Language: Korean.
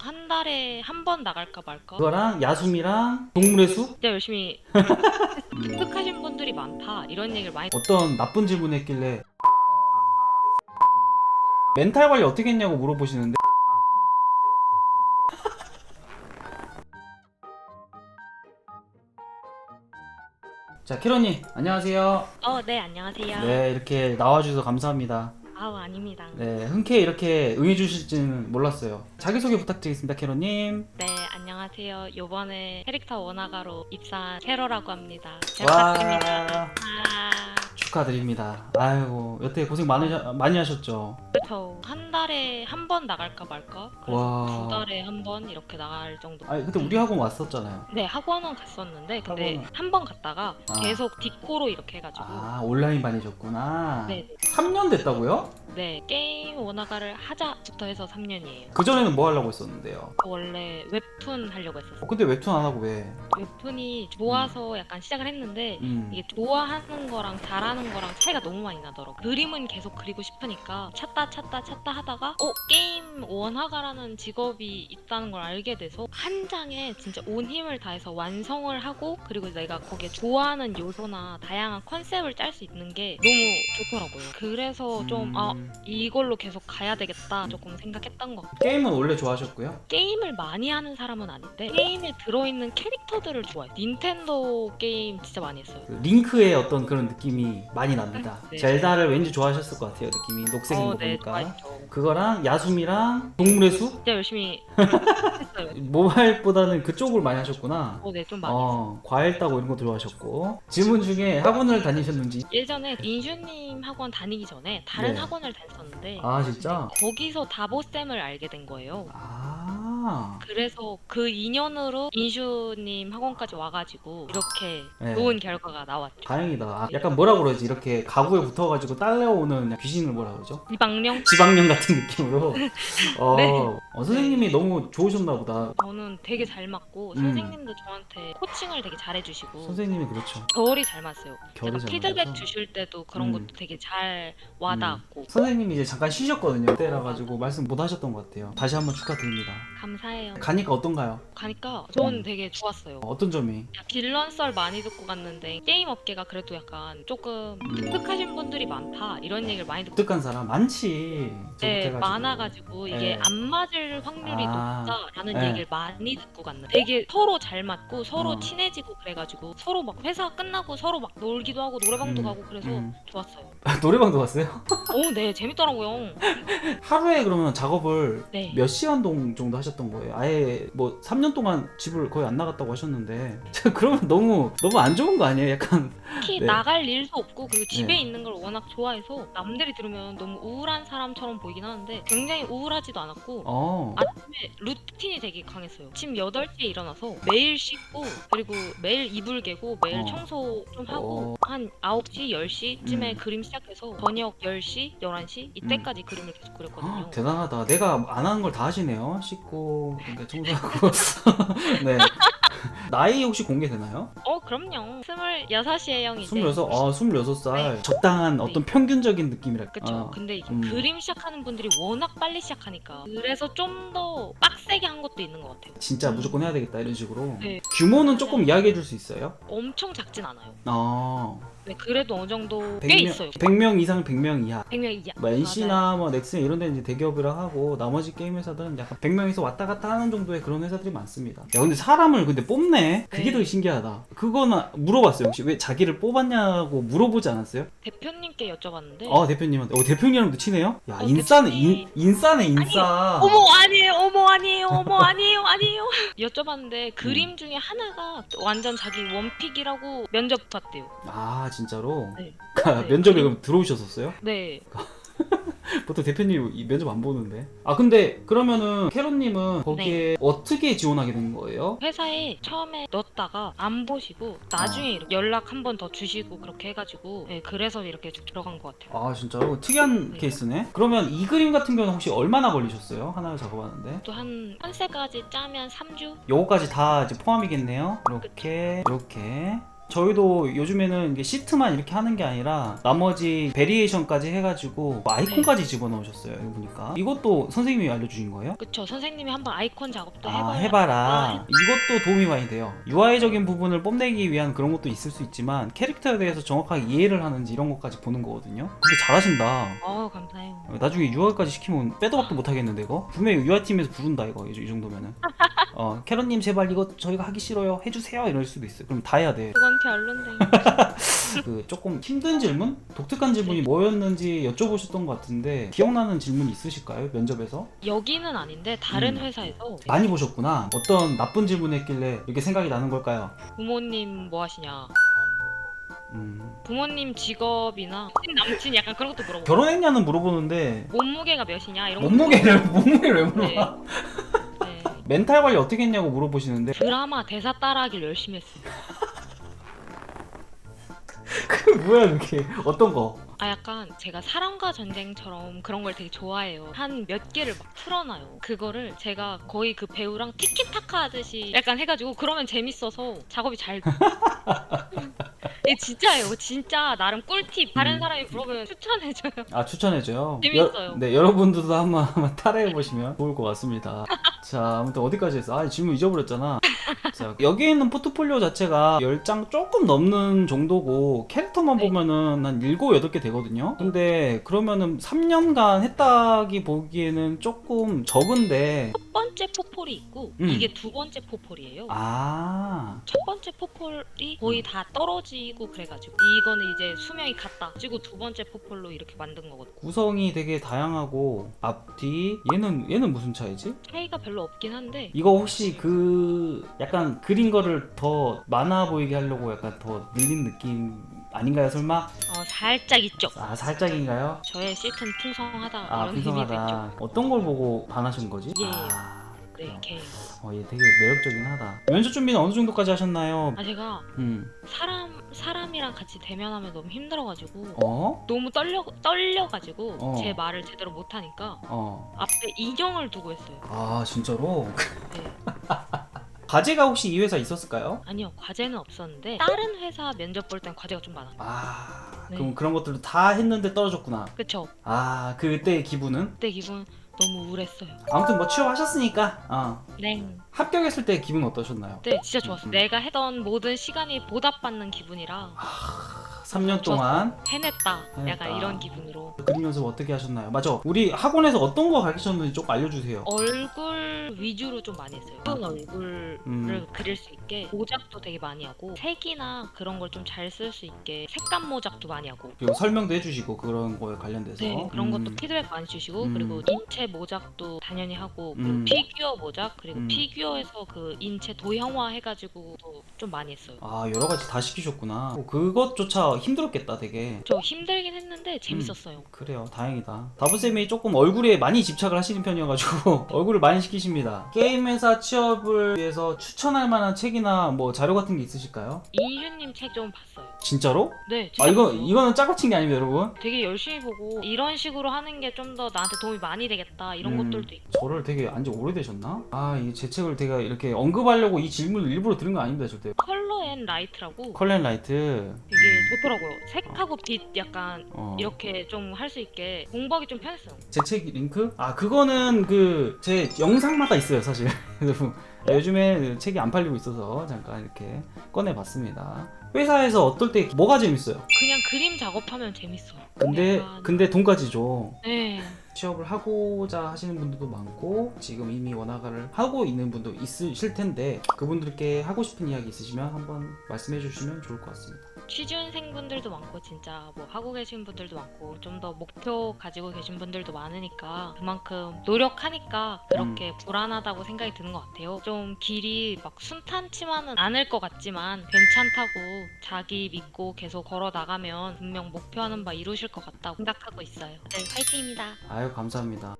한 달에 한 번 나갈까 말까? 그거랑 야숨이랑 동물의 수? 진짜 열심히 음, 습득하신 분들이 많다 이런 얘기를 많이 어떤 나쁜 질문 했길래 멘탈 관리 어떻게 했냐고 물어보시는데 자 캐런님 안녕하세요 어, 네, 안녕하세요. 네 이렇게 나와주셔서 감사합니다 아우, 아닙니다. 네 흔쾌히 이렇게 응해 주실지는 몰랐어요 자기소개 부탁드리겠습니다 캐런님 네, 안녕하세요. 요번에 캐릭터 원화가로 입사한 캐러라고 합니다. 잘와 부탁드립니다. 아, 축하드립니다 아이고 여태 고생 많으, 많이 하셨죠 그쵸. 한 달에 한 번 나갈까 말까? 그래서 와. 두 달에 한 번 이렇게 나갈 정도. 아니 그때 우리 학원 왔었잖아요 네, 학원은 갔었는데 근데 학원은- 한 번 갔다가 아. 계속 디코로 이렇게 해가지고 아 온라인 반이셨구나 네, 3년 됐다고요? 네 게임 원화가를 하자부터 해서 3년이에요. 그전에는 뭐 하려고 했었는데요? 원래 웹툰 하려고 했었어요. 어, 근데 웹툰 안 하고 왜? 웹툰이 좋아서 약간 시작을 했는데 음. 이게 좋아하는 거랑 잘하는 거랑 차이가 너무 많이 나더라고. 그림은 계속 그리고 싶으니까 찾다 찾다 찾다 하다가 어 게임 원화가라는 직업이 있다는 걸 알게 돼서 한 장에 진짜 온 힘을 다해서 완성을 하고 그리고 내가 거기에 좋아하는 요소나 다양한 컨셉을 짤 수 있는 게 너무 좋더라고요. 그래서 좀아 음. 이걸로 계속 가야 되겠다 조금 생각했던 것 같아요. 게임은 원래 좋아하셨고요? 게임을 많이 하는 사람은 아닌데 게임에 들어있는 캐릭터들을 좋아해요. 닌텐도 게임 진짜 많이 했어요. 그 링크의 어떤 그런 느낌이 많이 납니다. 네. 젤다를 왠지 좋아하셨을 것 같아요. 느낌이 녹색인 어, 거 네, 보니까. 좋아했죠. 그거랑 야숨이랑 동물의 수? 진짜 열심히 했어요. 모바일보다는 그쪽을 많이 하셨구나. 어, 네, 좀 많이 했어요. 어, 과일 따고 이런 거 좋아하셨고. 질문 중에 학원을 다니셨는지. 예전에 인슈님 학원 다니기 전에 다른 네. 학원을 다녔었는데 아, 진짜? 거기서 다보쌤을 알게 된 거예요. 아. 그래서 그 인연으로 인슈님 학원까지 와가지고 이렇게 네. 좋은 결과가 나왔죠. 다행이다. 아, 약간 뭐라 그러지? 이렇게 가구에 붙어가지고 딸려오는 귀신을 뭐라 그러죠? 이방령 지방령 같은 느낌으로. 어, 네. 어, 선생님이 너무 좋으셨나 보다. 저는 되게 잘 맞고 음. 선생님도 저한테 코칭을 되게 잘해주시고 선생님이 그렇죠. 결이 잘 맞았어요. 결이 제가 잘 피드백 맞아서. 주실 때도 그런 음. 것도 되게 잘 와닿았고 선생님이 이제 잠깐 쉬셨거든요. 그때라 가지고 말씀 못 하셨던 것 같아요. 다시 한번 축하드립니다. 감사 해요. 가니까 어떤가요? 가니까 저는 음. 되게 좋았어요. 어떤 점이? 빌런 썰 많이 듣고 갔는데 게임 업계가 그래도 약간 조금 음. 습득하신 분들이 많다 이런 얘기를 많이 듣고 득한 사람 많지. 네, 저부터. 많아가지고 이게 네. 안 맞을 확률이 아, 높다라는 네. 얘기를 많이 듣고 갔는데 되게 서로 잘 맞고 서로 어. 친해지고 그래가지고 서로 막 회사 끝나고 서로 막 놀기도 하고 노래방도 음, 가고 그래서 음. 좋았어요. 노래방도 갔어요? 오, 네, 재밌더라고요. 하루에 그러면 작업을 네. 몇 시간 동 정도 하셨던 거예요? 아예 뭐 3년 동안 집을 거의 안 나갔다고 하셨는데 그러면 너무 너무 안 좋은 거 아니에요? 약간 특히 네. 나갈 일도 없고 그리고 집에 네. 있는 걸 워낙 좋아해서 남들이 들으면 너무 우울한 사람처럼 보이긴 하는데 굉장히 우울하지도 않았고 어 아침에 루틴이 되게 강했어요. 아침 8시에 일어나서 매일 씻고 그리고 매일 이불 개고 매일 어. 청소 좀 하고 어. 한 9시, 10시쯤에 음. 그림 시작해서 저녁 10시, 11시 이때까지 그림을 계속 그렸거든요. 헉, 대단하다. 내가 안 하는 걸 다 하시네요. 씻고 그러니까 청소하고. 네. 나이 혹시 공개되나요? 어, 그럼요. 26이에요, 이제. 26, 아, 26살. 네. 적당한 어떤 평균적인 느낌이랄까. 그쵸. 어. 근데 이게 음. 그림 시작하는 분들이 워낙 빨리 시작하니까 그래서 좀 더 빡세게 한 것도 있는 것 같아요. 진짜 무조건 해야 되겠다 이런 식으로. 네. 규모는 조금 이야기해 줄 수 있어요? 엄청 작진 않아요. 어. 네, 그래도 어느 정도 꽤 100명, 있어요. 100명 이상 100명 이하. 100명 이하. 뭐 NC나 뭐 넥슨 이런 데는 이제 대기업이라 하고 나머지 게임 회사들은 약간 100명에서 왔다 갔다 하는 정도의 그런 회사들이 많습니다. 야 근데 사람을 근데 뽑네? 그게 네. 되게 신기하다. 그거는 물어봤어요. 혹시 왜 자기를 뽑았냐고 물어보지 않았어요? 대표님께 여쭤봤는데 아 대표님한테. 어 대표님이랑도 친해요? 야 어, 인싸네 인, 인싸네 인싸. 어머 아니에요 어머 아니에요 어머 아니에요 아니에요 여쭤봤는데 그림 중에 하나가 완전 자기 원픽이라고 면접 봤대요 아 진짜로? 네. 아, 네. 면접에 그럼 들어오셨었어요? 네 보통 대표님 이 면접 안 보는데. 아 근데 그러면은 캐럿님은 거기에 어떻게 지원하게 된 거예요? 회사에 처음에 넣었다가 안 보시고 나중에 이렇게 연락 한 번 더 주시고 그렇게 해가지고 네, 그래서 이렇게 쭉 들어간 것 같아요 아 진짜로 특이한 네. 케이스네. 그러면 이 그림 같은 경우는 혹시 얼마나 걸리셨어요? 하나를 작업하는데? 또 한 컨셉까지 짜면 3주? 요거까지 다 이제 포함이겠네요. 이렇게 이렇게 저희도 요즘에는 이게 시트만 이렇게 하는 게 아니라 나머지 베리에이션까지 해가지고 뭐 아이콘까지 집어넣으셨어요. 이거 보니까 이것도 선생님이 알려주신 거예요? 그쵸 선생님이 한번 아이콘 작업도 아 해봐야 해봐라. 이것도 도움이 많이 돼요. UI적인 부분을 뽐내기 위한 그런 것도 있을 수 있지만 캐릭터에 대해서 정확하게 이해를 하는지 이런 것까지 보는 거거든요. 근데 잘하신다. 어 감사해요 나중에 UI까지 시키면 빼도 박도 못 하겠는데 이거 분명히 UI 팀에서 부른다 이거 이, 이 정도면은 어 캐럿님 제발 이거 저희가 하기 싫어요. 해주세요. 이럴 수도 있어 그럼 다 해야 돼. 그건 별론데 그 조금 힘든 질문? 독특한 질문이 뭐였는지 여쭤보셨던 것 같은데 기억나는 질문 있으실까요? 면접에서? 여기는 아닌데 다른 음. 회사에서. 많이 보셨구나. 어떤 나쁜 질문했길래 이렇게 생각이 나는 걸까요? 부모님 뭐 하시냐? 음, 부모님 직업이나 남친 약간 그런 것도 물어보고. 결혼했냐는 물어보는데 몸무게가 몇이냐? 이런 것도 몸무게를 몸무게를 왜 물어봐? 물어보고. 네. 멘탈 관리 어떻게 했냐고 물어보시는데 드라마 대사 따라하길 열심히 했어요 그 뭐야 그게 어떤 거 아 약간 제가 사랑과 전쟁처럼 그런 걸 되게 좋아해요. 한 몇 개를 막 틀어놔요. 그거를 제가 거의 그 배우랑 티키타카 하듯이 약간 해가지고 그러면 재밌어서 작업이 잘. 돼. 예, 진짜예요. 진짜 나름 꿀팁. 다른 음. 사람이 물어보면 추천해줘요. 아 추천해줘요. 재밌어요. 여, 네 여러분들도 한번 한번 따라해 보시면 좋을 것 같습니다. 자 아무튼 어디까지 했어? 아 질문 잊어버렸잖아. 자 여기 있는 포트폴리오 자체가 10장 조금 넘는 정도고 캐릭터만 네. 보면은 한 7, 8개 되거든요. 근데 그러면은 3년간 했다기 보기에는 조금 적은데 첫 번째 포폴이 있고 음. 이게 두 번째 포폴이에요. 아 첫 번째 포폴이 거의 다 떨어지고 그래가지고 이거는 이제 수명이 갔다. 그리고 두 번째 포폴로 이렇게 만든 거거든요. 구성이 되게 다양하고 앞뒤 얘는 얘는 무슨 차이지? 차이가 별로 없긴 한데 이거 혹시 그 약간 그린 거를 더 많아 보이게 하려고 약간 더 늘린 느낌 아닌가요 설마? 어, 살짝 있죠. 아 살짝인가요? 저의 시트는 풍성하다 아 이런 의미도 있죠. 풍성하다 어떤 걸 보고 반하신 거지? 예. 아 네, 그래요. 어, 얘 되게 매력적이긴 하다 면접 준비는 어느 정도까지 하셨나요? 아 제가 음. 사람 사람이랑 같이 대면하면 너무 힘들어가지고 어? 너무 떨려 떨려가지고 어. 제 말을 제대로 못하니까 어. 앞에 인형을 두고 했어요. 아 진짜로? 네. 과제가 혹시 이 회사 있었을까요? 아니요 과제는 없었는데 다른 회사 면접 볼 땐 과제가 좀 많아. 아 네. 그럼 그런 것들도 다 했는데 떨어졌구나 그쵸? 아 그때 기분은? 그때 기분 너무 우울했어요. 아무튼 뭐 취업하셨으니까 어. 네. 합격했을 때 기분 어떠셨나요? 네 진짜 좋았어요. 음. 내가 해던 모든 시간이 보답받는 기분이라 3년 동안 해냈다. 해냈다. 약간 이런 기분으로. 그림 연습 어떻게 하셨나요? 맞아. 우리 학원에서 어떤 거 가르치셨는지 조금 알려주세요. 얼굴 위주로 좀 많이 했어요. 예쁜 얼굴을 음. 그릴 수 있게 모작도 되게 많이 하고 색이나 그런 걸 좀 잘 쓸 수 있게 색감 모작도 많이 하고 그리고 설명도 해주시고 그런 거에 관련돼서. 네, 그런 것도 음. 피드백 많이 주시고 음. 그리고 인체 모작도 당연히 하고 그리고 음. 피규어 모작 그리고 음. 피규어에서 그 인체 도형화 해가지고 좀 많이 했어요. 아 여러 가지 다 시키셨구나. 어, 그것조차 힘들었겠다 되게. 저 힘들긴 했는데 재밌었어요. 그래요 다행이다 다부쌤이 조금 얼굴에 많이 집착을 하시는 편이어가지고 얼굴을 많이 시키십니다 게임 회사 취업을 위해서 추천할 만한 책이나 뭐 자료 같은 게 있으실까요? 인슈님 책 좀 봤어요. 진짜로? 네, 아 진짜 이거 봤어요. 이거는 짜고 친 게 아닙니다 여러분 되게 열심히 보고 이런 식으로 하는 게 좀 더 나한테 도움이 많이 되겠다 이런 음. 것들도 있고 저를 되게 안지 오래되셨나? 아 이 제 책을 제가 이렇게 언급하려고 이 질문을 일부러 들은 거 아닙니다 절대 컬러 앤 라이트라고 컬렌 라이트 되게 좋더라고요. 색하고 빛 약간 어. 이렇게 좀 할 수 있게 공부하기 좀 편했어요. 제 책 링크? 아 그거는 그 제 영상마다 있어요 사실 그래서 요즘에 책이 안 팔리고 있어서 잠깐 이렇게 꺼내봤습니다 회사에서 어떨 때 뭐가 재밌어요? 그냥 그림 작업하면 재밌어요. 근데 약간- 근데 돈까지 줘 네. 취업을 하고자 하시는 분들도 많고 지금 이미 원화가를 하고 있는 분도 있으실 텐데 그분들께 하고 싶은 이야기 있으시면 한번 말씀해 주시면 좋을 것 같습니다 취준생분들도 많고 진짜 뭐 하고 계신 분들도 많고 좀 더 목표 가지고 계신 분들도 많으니까 그만큼 노력하니까 그렇게 불안하다고 생각이 드는 것 같아요. 좀 길이 막 순탄치만은 않을 것 같지만 괜찮다고 자기 믿고 계속 걸어 나가면 분명 목표하는 바 이루실 것 같다고 생각하고 있어요. 네, 화이팅입니다. 감사합니다